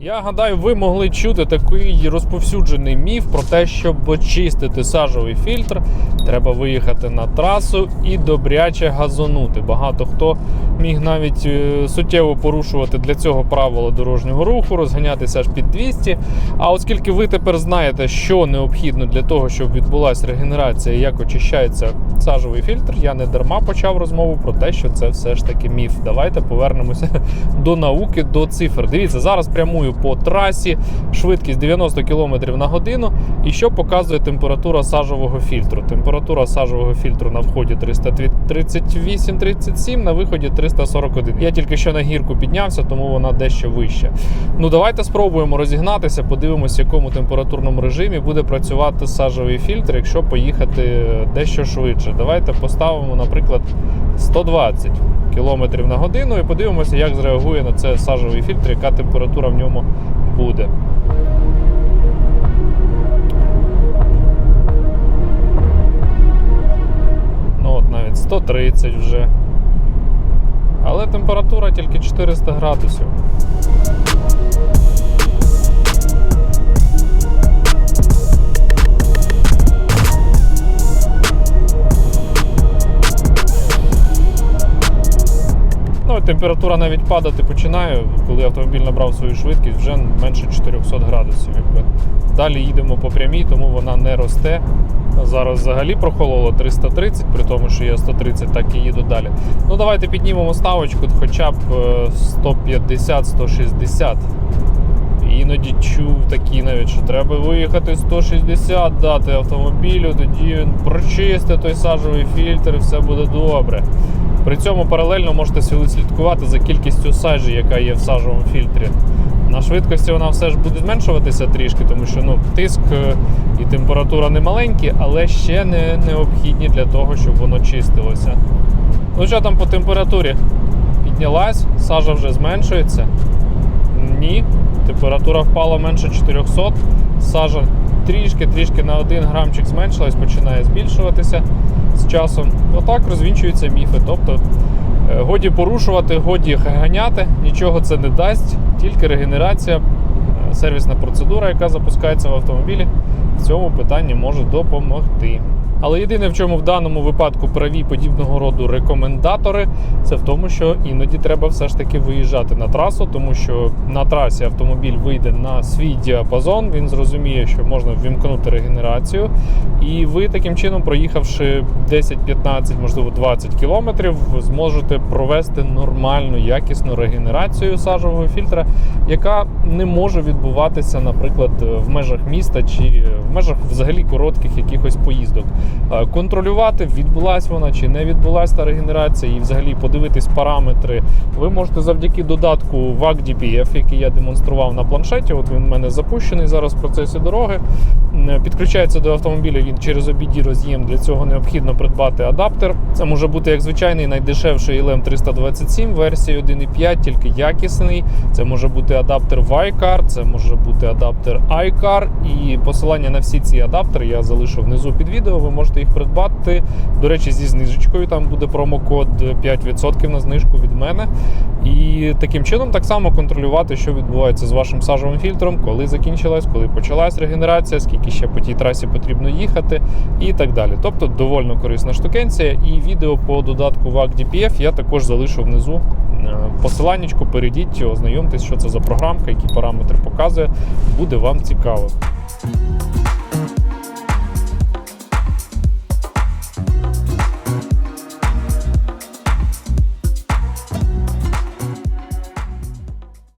Я гадаю, ви могли чути такий розповсюджений міф про те, щоб очистити сажовий фільтр, треба виїхати на трасу і добряче газонути. Багато хто міг навіть е, суттєво порушувати для цього правила дорожнього руху, розганятися аж під 200. А оскільки ви тепер знаєте, що необхідно для того, щоб відбулася регенерація, як очищається сажовий фільтр, я не дарма почав розмову про те, що це все ж таки міф. Давайте повернемося до науки, до цифр. Дивіться, зараз прямую по трасі, швидкість 90 км на годину. І що показує температура сажового фільтру? Температура сажового фільтру на вході 338-37, на виході 341. Я тільки що на гірку піднявся, тому вона дещо вища. Ну давайте спробуємо розігнатися, подивимося, в якому температурному режимі буде працювати сажовий фільтр, якщо поїхати дещо швидше. Давайте поставимо, наприклад, 120 км на годину і подивимося, як зреагує на це сажовий фільтр, яка температура в ньому буде. Ну от навіть 130 вже. Але температура тільки 400 градусів. Температура навіть падати починає, коли автомобіль набрав свою швидкість, вже менше 400 градусів. Якби. Далі їдемо по прямій, тому вона не росте. Зараз взагалі прохололо 330, при тому, що я 130, так і їду далі. Ну давайте піднімемо ставочку хоча б е, 150-160. Іноді чув такі навіть, що треба виїхати 160, дати автомобілю, тоді він прочисти той сажовий фільтр і все буде добре. При цьому паралельно можете слідкувати за кількістю сажі, яка є в сажовому фільтрі. На швидкості вона все ж буде зменшуватися трішки, тому що ну, тиск е, і температура не маленькі, але ще не необхідні для того, щоб воно чистилося. Ну що там по температурі? Піднялась, сажа вже зменшується. Ні, температура впала менше 400. Сажа трішки-трішки на 1 грамчик зменшилась, починає збільшуватися з часом. Отак розвінчуються міфи. Тобто е, годі порушувати, годі ганяти, нічого це не дасть, тільки регенерація, е, сервісна процедура, яка запускається в автомобілі, в цьому питанні може допомогти. Але єдине, в чому в даному випадку праві подібного роду рекомендатори, це в тому, що іноді треба все ж таки виїжджати на трасу, тому що на трасі автомобіль вийде на свій діапазон, він зрозуміє, що можна ввімкнути регенерацію, і ви таким чином, проїхавши 10-15, можливо 20 кілометрів, зможете провести нормальну, якісну регенерацію сажового фільтра, яка не може відбуватися, наприклад, в межах міста чи в межах взагалі коротких якихось поїздок. Е, Контролювати, відбулась вона чи не відбулась та регенерація, і взагалі подивитись параметри. Ви можете завдяки додатку DPF, який я демонстрував на планшеті. От він в мене запущений зараз в процесі дороги. Підключається до автомобіля він через OBD роз'єм. Для цього необхідно придбати адаптер. Це може бути як звичайний найдешевший LM 327 версії 1.5, тільки якісний. Це може бути адаптер Y-Car, це може бути адаптер iCar. І посилання на всі ці адаптери я залишу внизу під відео. Ви можете їх придбати. До речі, зі знижечкою там буде промокод 5% на знижку від мене. І таким чином так само контролювати, що відбувається з вашим сажовим фільтром, коли закінчилась, коли почалась регенерація, скільки ще по тій трасі потрібно їхати, і так далі. Тобто довольно корисна штукенція. І відео по додатку VAC DPF я також залишу внизу. Е, Посиланнячку, перейдіть, ознайомтесь, що це за програмка, які параметри показує. Буде вам цікаво.